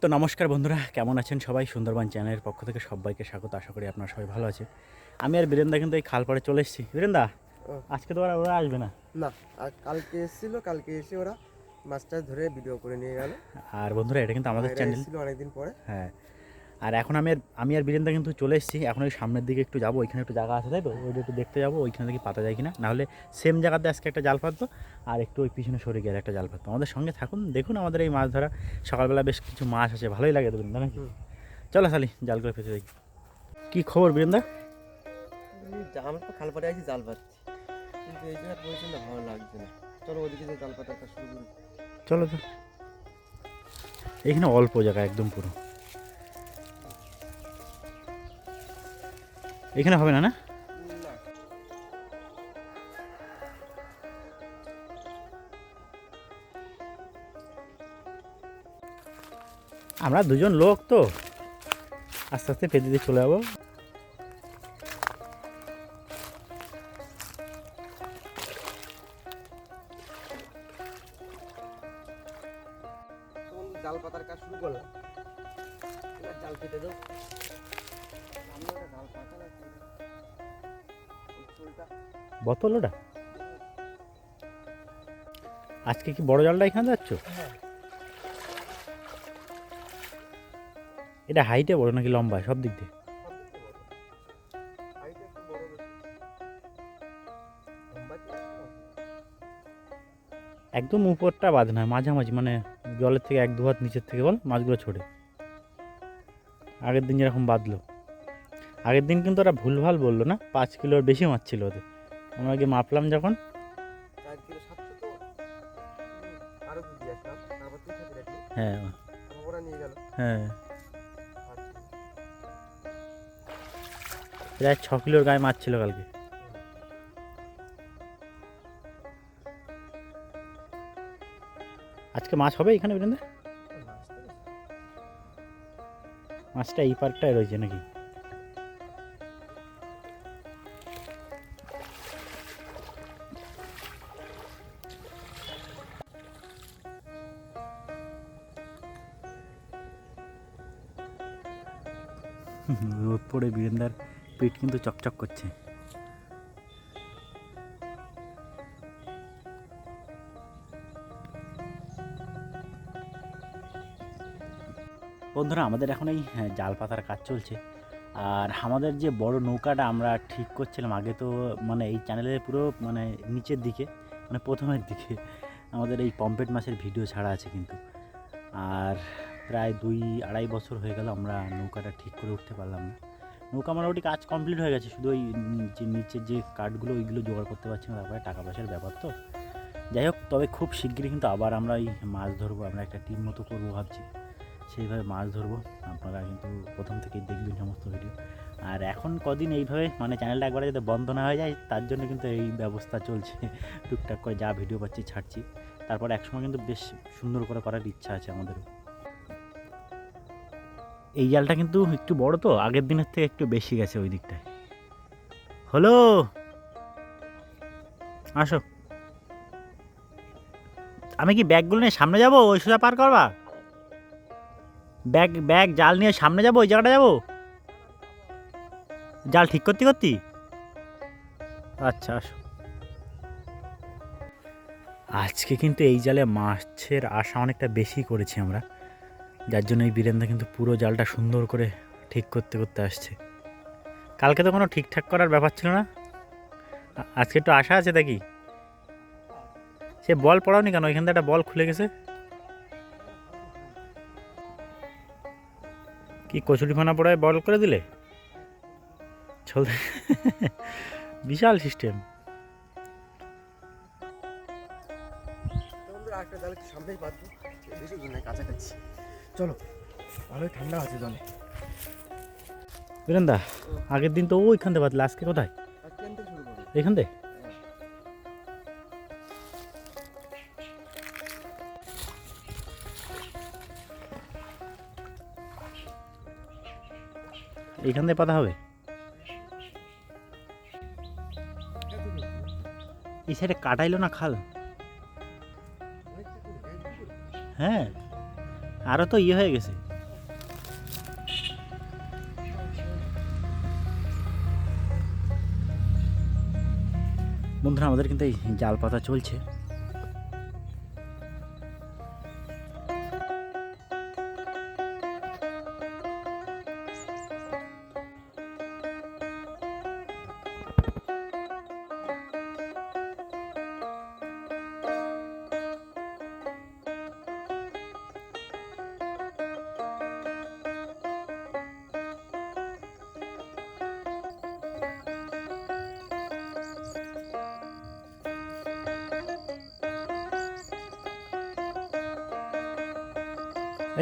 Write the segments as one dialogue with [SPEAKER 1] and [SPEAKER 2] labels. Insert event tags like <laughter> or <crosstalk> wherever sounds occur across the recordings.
[SPEAKER 1] তো নমস্কার বন্ধুরা কেমন আছেন সবাই? সুন্দরবন চ্যানেলের পক্ষ থেকে সবাইকে স্বাগত আশা করি আপনারা সবাই ভালো আছে আমি আর বীরেন্দা কিন্তু এই খালপাড়ে চলে এসেছি। বীরেন্দা আজকে তো ওরা ওরা আসবে না?
[SPEAKER 2] না আর কালকে এসেছিল কালকে এসে ওরা মাছটা ধরে ভিডিও করে নিয়ে গেল।
[SPEAKER 1] আর বন্ধুরা এটা কিন্তু আমাদের চ্যানেল
[SPEAKER 2] ছিল অনেকদিন পরে।
[SPEAKER 1] হ্যাঁ আর এখন আমি আর আমি আর বীরেন্দা কিন্তু চলে এসেছি। এখন ওই সামনের দিকে একটু যাব ওইখানে একটু জায়গা আছে তাই তো? ওইটা একটু দেখতে যাব ওইখানে দেখি পাতা যায় কিনা। নাহলে সেম জায়গাতে আজকে একটা জাল পাতবো আর একটু ওই পিছনে সরে গিয়ে একটা জাল পাতবো আমাদের সঙ্গে থাকুন দেখুন আমাদের এই মাছ ধরা। সকালবেলা বেশ কিছু মাছ আছে ভালোই লাগে তো বীরেন্দা নাকি চলো খালি জাল করে ফেসে দেখি। কী খবর বীরেন্দা?
[SPEAKER 2] আমরা তো খাল পাড়ে আছি জাল পাচ্ছি কিন্তু এই জায়গার পজিশনটা ভালো লাগছে না। চলো ওদিকে যে জাল কাজ শুরু করি।
[SPEAKER 1] চলো তো। এখানে অল্প জায়গা একদম পুরো। এখানে হবে না না? আমরা দুজন লোক তো। আস্তে আস্তে পেঁদে দিয়ে চলে যাব। ওটা আজকে কি বড় জলটা এখানে যাচ্ছ? এটা হাইটে বড় নাকি লম্বা? সব দিক দিয়ে। একদম উপরটা বাঁধ না, মাঝামাঝি মানে জলের থেকে এক দু হাত নিচের থেকে বল, মাছগুলো ছড়ে। আগের দিন যেরকম বাঁধলো। আগের দিন কিন্তু ওরা ভুলভাল বলল না, পাঁচ কিলোর বেশি মাছ ছিল ওদের। আমরা আগে মাপলাম যখন। হ্যাঁ। হ্যাঁ। প্রায় ছ কিলোর গায়ে মাছ ছিল কালকে। আজকে মাছ হবে এখানে বীরেন্দ্র মাছটা এই পার্কটায় রয়েছে নাকি? রোদ পড়ে বীরেন্দার পেট কিন্তু চকচক করছে। বন্ধুরা আমাদের এখন এই হ্যাঁ, জাল পাতার কাজ চলছে। আর আমাদের যে বড় নৌকাটা আমরা ঠিক করছিলাম আগে তো মানে এই চ্যানেলের পুরো মানে নিচের দিকে মানে প্রথমের দিকে আমাদের এই পম্পেট মাছের ভিডিও ছাড়া আছে কিন্তু। আর প্রায় দুই আড়াই বছর হয়ে গেল আমরা নৌকাটা ঠিক করে উঠতে পারলাম না। নৌকা মোটামুটি কাজ কমপ্লিট হয়ে গেছে, শুধু ওই যে নিচের যে কাঠগুলো ওইগুলো জোগাড় করতে পারছি না, তারপরে টাকা পয়সার ব্যাপার তো। যাই হোক, তবে খুব শিগগিরই কিন্তু আবার আমরা এই মাছ ধরবো, আমরা একটা টিম মতো করব ভাবছি। সেইভাবে মাছ ধরবো, আপনারা কিন্তু প্রথম থেকেই দেখবেন সমস্ত ভিডিও আর এখন কদিন এইভাবে মানে চ্যানেলটা একবারে যাতে বন্ধ না হয়ে যায়, তার জন্য কিন্তু এই ব্যবস্থা চলছে। টুকটাক করে যা ভিডিও পাচ্ছি ছাড়ছি। তারপর একসময় কিন্তু বেশ সুন্দর করে করার ইচ্ছা আছে আমাদেরও। এই জালটা কিন্তু একটু বড় তো, আগের দিনের থেকে একটু বেশি গেছে ওই দিকটায়। হলো? আসো। আমি কি ব্যাগগুলো নিয়ে সামনে যাব? ওই সোজা পার করবা? ব্যাগ ব্যাগ, জাল নিয়ে সামনে যাব? ওই জায়গাটা যাব? জাল ঠিক করতে করতে? আচ্ছা আসো। আজকে কিন্তু এই জালে মাছের আশা অনেকটা বেশি করেছি আমরা। যার জন্য এই বীরেন্দা কিন্তু পুরো জালটা সুন্দর করে ঠিক করতে করতে আসছে। কালকে তো কোনো ঠিকঠাক করার ব্যাপার ছিল না। আজকে একটু আশা আছে দেখি। সে বল পড়াওনি কেন? ওইখান থেকে একটা বল খুলে গেছে। কি কচুরি ফানা পড়ায় বল করে দিলে? চল <laughs> বিশাল সিস্টেম
[SPEAKER 2] কাছাকাছি। চলো, ভালোই ঠান্ডা আছে জলে।
[SPEAKER 1] বীরেন্দা, আগের দিন তো ওইখান থেকে বাদলে আজকে কোথায়? এইখান থেকে এইখান থেকে পাতা হবে? এই সাইডে কাটাইলো না খাল। হ্যাঁ। আরও তো ইয়ে হয়ে গেছে। বন্ধুরা আমাদের কিন্তু এই জাল পাতা চলছে।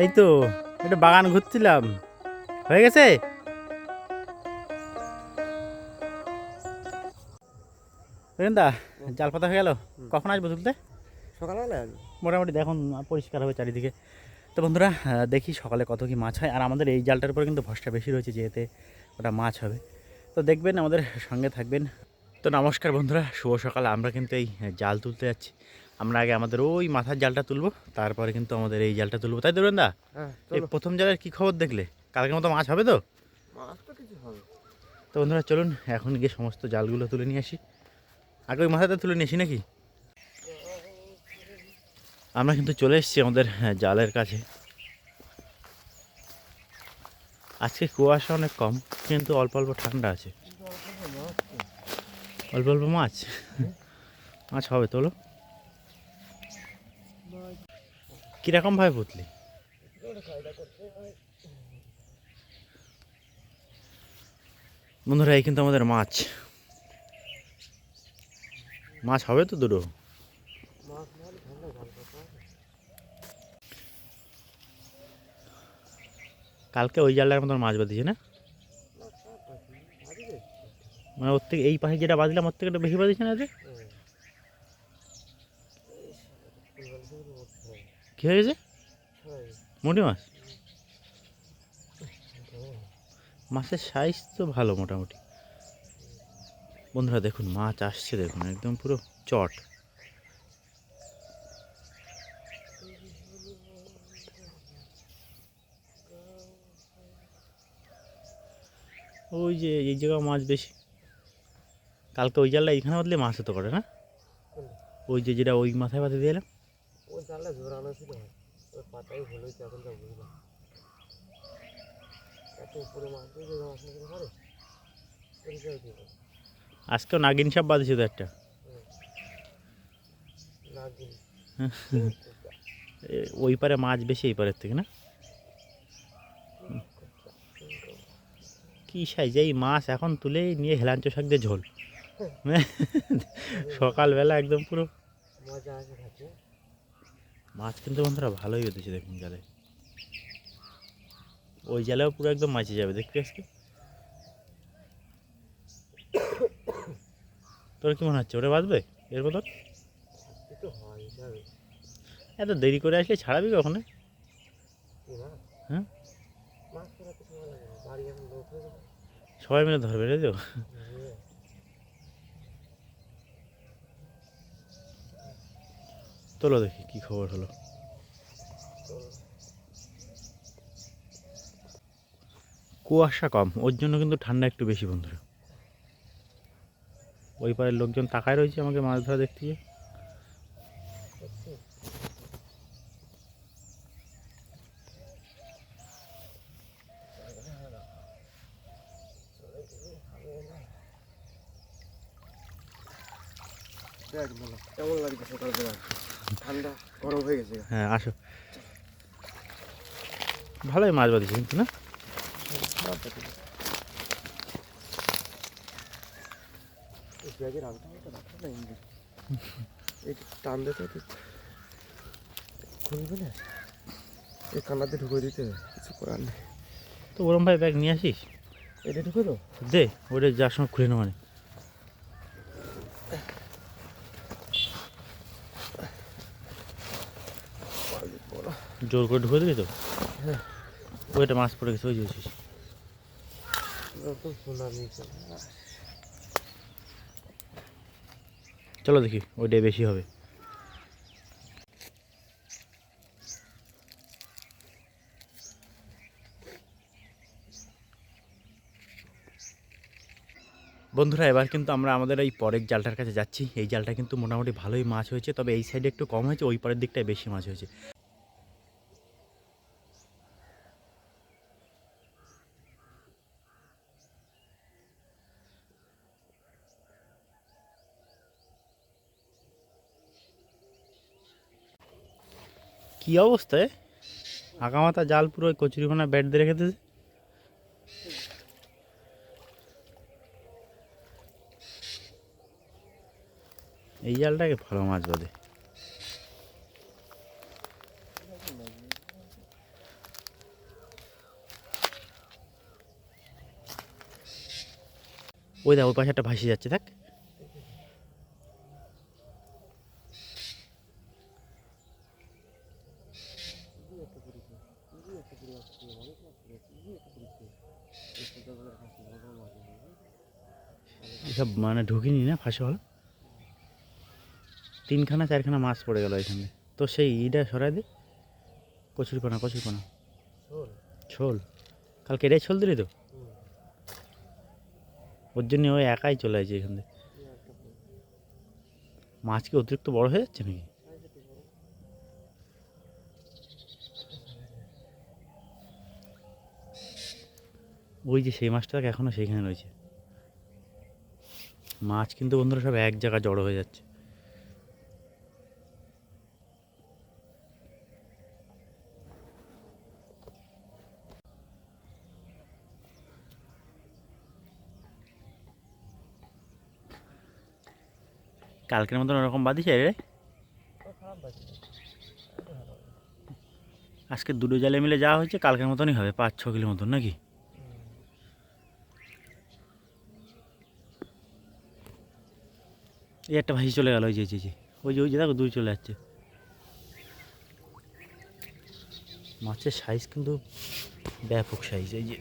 [SPEAKER 1] এই তো একটু বাগান ঘুরছিলাম। হয়ে গেছে? দা জাল পাতা হয়ে গেল? কখন আসব তুলতে?
[SPEAKER 2] সকালবেলা
[SPEAKER 1] মোটামুটি দেখুন পরিষ্কার হবে চারিদিকে। তো বন্ধুরা দেখি সকালে কত কি মাছ হয়। আর আমাদের এই জালটার উপরে কিন্তু ভরসা বেশি রয়েছে যেতে ওটা মাছ হবে। তো দেখবেন আমাদের সঙ্গে থাকবেন। তো নমস্কার বন্ধুরা শুভ সকাল। আমরা কিন্তু এই জাল তুলতে যাচ্ছি। আমরা আগে আমাদের ওই মাথার জালটা তুলবো তারপরে কিন্তু আমাদের এই জালটা তুলবো। তাই ধরুন দা
[SPEAKER 2] হ্যাঁ
[SPEAKER 1] এই প্রথম জালের কি খবর দেখলে? কালকের মতো মাছ হবে তো?
[SPEAKER 2] মাছ তো কিছু হবে।
[SPEAKER 1] তো বন্ধুরা চলুন এখন গিয়ে সমস্ত জালগুলো তুলে নিয়ে আসি। আগে ওই মাথাটা তুলে নিয়ে আসি নাকি? আমরা কিন্তু চলে এসেছি আমাদের হ্যাঁ, জালের কাছে। আজকে কুয়াশা অনেক কম কিন্তু অল্প অল্প ঠান্ডা আছে। অল্প অল্প মাছ মাছ? হবে তোলো কীরকম ভাবে পুতলি? বন্ধুরা, এই কিন্তু আমাদের মাছ। মাছ হবে তো দুটো? কালকে ওই জালটার মতন মাছ বাঁধিয়েছে না? মানে ওর থেকে এই পাশে যেটা বাঁধলাম, ওর থেকে বেশি বাঁধিয়েছে না যে কী হয়ে গেছে? মোটি মাছ? মাছের সাইজ তো ভালো মোটামুটি। বন্ধুরা দেখুন মাছ আসছে দেখুন একদম পুরো চট। ওই যে এই জায়গায় মাছ বেশি। কালকে ওই জালটা এইখানে বাদলে মাছ হতো করে না? ওই যে যেটা ওই মাথায় বাঁধে দিয়ে এলাম।
[SPEAKER 2] ওই জালটা জোরানো ছিল। ওই পাতাই ভুল হয়েছে এখন যা বুঝলাম। এত উপরে মাছ দিয়ে পারে? পরিচয় দিব
[SPEAKER 1] আজকেও নাগিন সাপ বাঁধেছে তো একটা ওই পারে মাছ বেশি এই পারের থেকে না? কি সাইজ এই মাছ এখন তুলে নিয়ে হেলাঞ্চ শাক দিয়ে ঝোল। সকালবেলা একদম পুরো
[SPEAKER 2] মজা আছে
[SPEAKER 1] মাছ কিন্তু বন্ধুরা ভালোই বেঁধেছে দেখুন জালে। ওই জালেও পুরো একদম মাছে যাবে দেখতে আজকে। তোর কি মনে হচ্ছে ওটা বাঁধবে এর বদল এত দেরি করে আসলে ছাড়াবি কখনো? হ্যাঁ? সবাই মিলে ধরবে রে তো? তোলো দেখি কি খবর হলো। কুয়াশা কম, ওর জন্য কিন্তু ঠান্ডা একটু বেশি বন্ধুরা। ওই পারের লোকজন তাকায় রয়েছে আমাকে মাছ ধরা দেখতে গিয়ে।
[SPEAKER 2] কেমন সকালবেলা? ঠান্ডা গরম হয়ে গেছে
[SPEAKER 1] হ্যাঁ আসো। ভালোই মাছ বাঁধিছে কিন্তু না?
[SPEAKER 2] টান দিতে তো খুলবে না? এই ঢুকে দিতে কিছু করার নেই।
[SPEAKER 1] তো ওরম ভাই ব্যাগ নিয়ে আসিস?
[SPEAKER 2] এটা ঢুকে তো
[SPEAKER 1] দে ওটা যার সময় খুলে নেওয়া নেই জোর করে ঢুকে দিলি তো? ওইটা মাছ পড়ে গেছে ওই যে চলো দেখি ওইটাই বেশি হবে। বন্ধুরা এবার কিন্তু আমরা আমাদের এই পরের জালটার কাছে যাচ্ছি। এই জালটা কিন্তু মোটামুটি ভালোই মাছ হয়েছে তবে এই সাইডে একটু কম হয়েছে ওই পরের দিকটায় বেশি মাছ হয়েছে। কি অবস্থায় আগামাতা জাল পুরো কচুরিখানা বেড দিয়ে রেখে দিয়েছে। এই জালটাকে ভালো মাছ বাঁধে ওই দেখ, ওই পাশে একটা ভাসি যাচ্ছে দেখ মানে ঢুকিনি না ফাঁসে ভালো তিনখানা চারখানা মাছ পড়ে গেল এখানে। তো সেই ইটা সরাই দে। কচুরিপানা কচুরিপানা
[SPEAKER 2] শোল
[SPEAKER 1] ছোল? কালকে এটাই ছোল দিলি তো? ওর জন্য ওই একাই চলে আসছে এখান থেকে। মাছ কি অতিরিক্ত বড় হয়ে যাচ্ছে নাকি? ওই যে সেই মাছটা এখনও সেইখানে রয়েছে। মাছ কিন্তু বন্ধুরা সব এক জায়গায় জড়ো হয়ে যাচ্ছে। কালকের মতন ওরকম বাদিছে রে? আজকে দুটো জালে মিলে যাওয়া হয়েছে, কালকের মতনই হবে, পাঁচ ছ কিলো মতন নাকি? এই একটা ভাসি চলে গেল ওই যে যে, ওই যে ওই যে দেখো দুই চলে যাচ্ছে। মাছের সাইজ কিন্তু ব্যাপক সাইজ এই যে।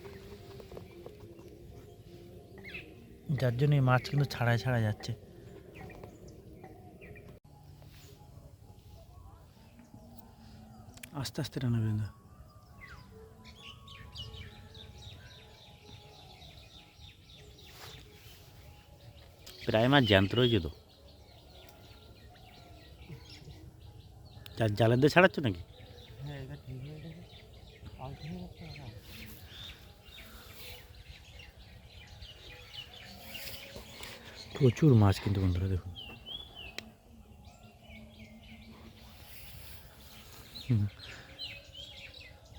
[SPEAKER 1] যার জন্য এই মাছ কিন্তু ছাড়াই ছাড়া যাচ্ছে। আস্তে আস্তে টানা বেঁধা। প্রায় মাছ জ্যান্ত রয়েছে তো। যার জালের দিয়ে ছাড়াচ্ছ নাকি?
[SPEAKER 2] হ্যাঁ
[SPEAKER 1] প্রচুর মাছ কিন্তু বন্ধুরা দেখুন।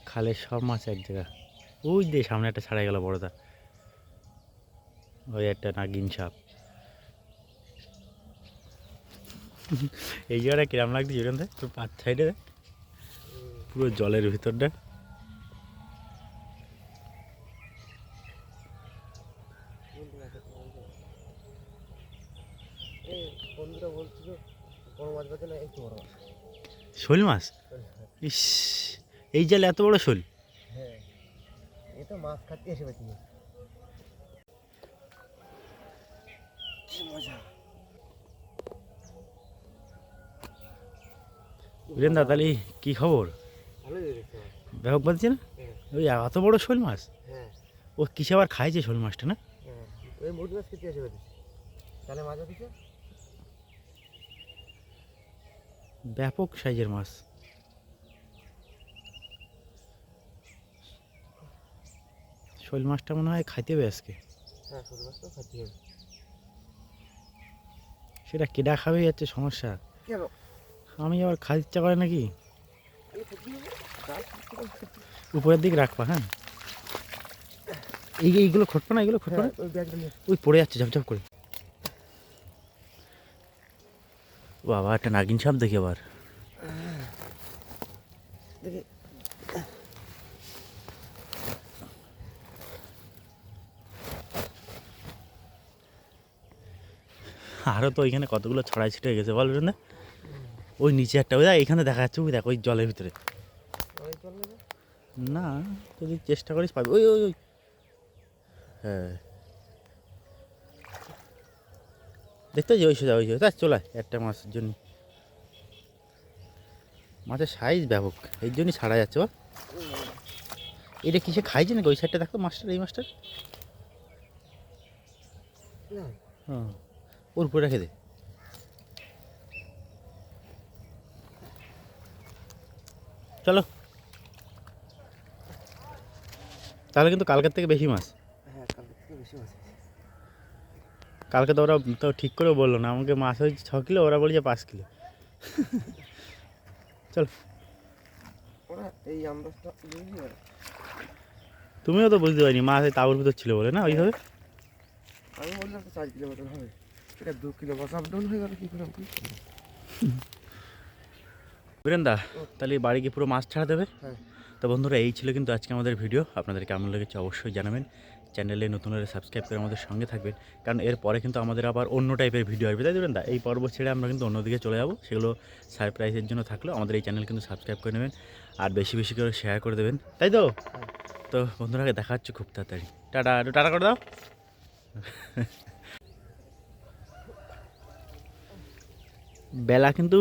[SPEAKER 1] খালের সব মাছ এক জায়গা ওই যে সামনে একটা ছাড়া গেল বড়দা। ওই একটা নাগিন সাপ। এই জায়গাটা কিরাম লাগছে ওখান থেকে, তোর পাঁচ সাইডে পুরো জলের ভিতরটা শোল মাছ? ইস, এই জালে এত বড় শোল?
[SPEAKER 2] হ্যাঁ এ তো মাছ খাতে এসে বেঁচে কি মজা
[SPEAKER 1] বীরেন্দা তাহলে কি খবর ব্যাপক বাঁধছে না?
[SPEAKER 2] হ্যাঁ।
[SPEAKER 1] ওই এত বড় শোল মাছ?
[SPEAKER 2] হ্যাঁ।
[SPEAKER 1] ও কিসে আবার খাইছে শোল মাছটা না?
[SPEAKER 2] হ্যাঁ।
[SPEAKER 1] ব্যাপক সাইজের মাছ। শোল মাছটা মনে হয় খাইতে হবে আজকে। সেটা কেডা খাবে যাচ্ছে সমস্যা।
[SPEAKER 2] কেন?
[SPEAKER 1] আমি আবার খাইতে ইচ্ছা করে নাকি। উপরের দিকে রাখবা হ্যাঁ? এই এইগুলো খটপা না এগুলো খটপা না?
[SPEAKER 2] হ্যাঁ, ওই
[SPEAKER 1] পড়ে যাচ্ছে ঝপঝপ করে। বাবা একটা নাগিন সাপ দেখি আবার। আরও তো ওইখানে কতগুলো ছড়াই ছিটে গেছে বল না। ওই নিচে একটা ওই দেখ এখানে দেখা যাচ্ছে ওই দেখ ওই জলের ভিতরে। না যদি চেষ্টা করিস পাবি। ওই ওই ওই। হ্যাঁ। দেখতে যে ওই সোজা ওই সোজা। চলে একটা মাছের জন্য। মাছের সাইজ ব্যাপক এই জন্যই ছাড়া যাচ্ছে বল এটা কিসে খাইছে নাকি? ওই সাইডটা দেখো মাছটা এই মাছটা
[SPEAKER 2] না।
[SPEAKER 1] হ্যাঁ ওর উপরে রেখে দে। চলো। তাহলে কিন্তু কালকের থেকে বেশি মাছ।
[SPEAKER 2] হ্যাঁ কালকে থেকে বেশি মাছ আছে।
[SPEAKER 1] কালকে তো ওরা তো ঠিক করে বলল না আমাকে মাছ হয়েছে ছ কিলো ওরা বলছে পাঁচ কিলো। চল। তুমিও তো বুঝতে পারিনি মাছ এই তাবুর ভিতর ছিল বলে না ওইভাবে?
[SPEAKER 2] আমি বললাম চার কিলো মতন হবে। এটা দু কিলো আপ হয়ে গেল কী করে <laughs> আমি বুঝতে পারলাম না।
[SPEAKER 1] বীরেন্দা তাহলে বাড়ি গিয়ে পুরো মাছ ছাড়া দেবে?
[SPEAKER 2] হ্যাঁ।
[SPEAKER 1] তো বন্ধুরা এই ছিল কিন্তু আজকে আমাদের ভিডিও। আপনাদের কেমন লেগেছে অবশ্যই জানাবেন। চ্যানেলে নতুন হলে সাবস্ক্রাইব করে আমাদের সঙ্গে থাকবেন। কারণ এরপরে কিন্তু আমাদের আবার অন্য টাইপের ভিডিও আসবে। তাই দেবেন দা এই পর্ব ছেড়ে আমরা কিন্তু অন্যদিকে চলে যাব। সেগুলো সারপ্রাইজের জন্য থাকলেও আমাদের এই চ্যানেল কিন্তু সাবস্ক্রাইব করে নেবেন আর বেশি বেশি করে শেয়ার করে দেবেন। তাই তো? তো বন্ধুরাকে দেখা হচ্ছে খুব তাড়াতাড়ি। টাটা একটু টাটা করে দাও। <laughs> বেলা কিন্তু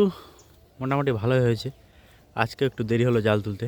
[SPEAKER 1] মোটামুটি ভালোই হয়েছে। আজকে একটু দেরি হলো জাল তুলতে।